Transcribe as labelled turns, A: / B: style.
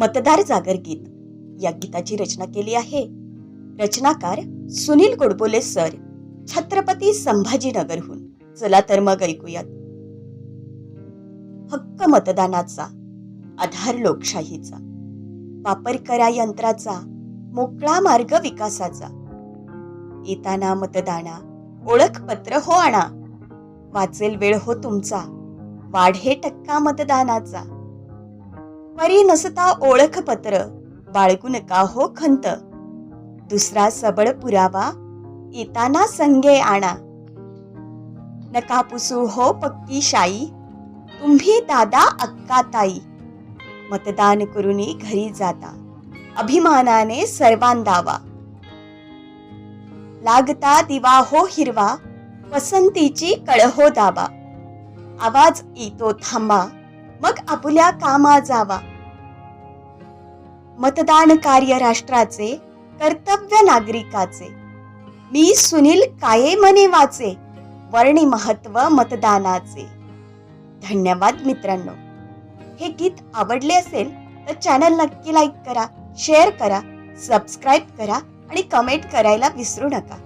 A: मतदार जागर गीत. या गीताची रचना केली आहे. रचनाकार सुनील गोडबोले सर छत्रपती संभाजीनगरहून. चला तर मग ऐकूयात. हक्क मतदानाचा आधार लोकशाहीचा. वापर करा यंत्राचा मोकळा मार्ग विकासाचा. येताना मतदाना ओळखपत्र हो आणा. वाचेल वेळ हो तुमचा. वाढे टक्का मतदानाचा. परी नसता ओळखपत्र बाळगू नका हो खंत? दुसरा सबळ पुरावा येताना संगे आणा. नका पुसू हो पक्की शाई तुम्ही दादा अक्का ताई. मतदान करूनी घरी जाता. अभिमानाने सर्वांदावा. लागता दिवा हो हिरवा पसंतीची कळहो दाबा आवाज येतो थांबा मग आपल्या कामा जावा. मतदान कार्य राष्ट्राचे कर्तव्य नागरिकाचे. मी सुनील काये मने वाचे वर्णी महत्त्व मतदानाचे. धन्यवाद मित्रांनो. हे गीत आवडले असेल तर चॅनल नक्की लाईक करा शेअर करा सबस्क्राईब करा आणि कमेंट करायला विसरू नका.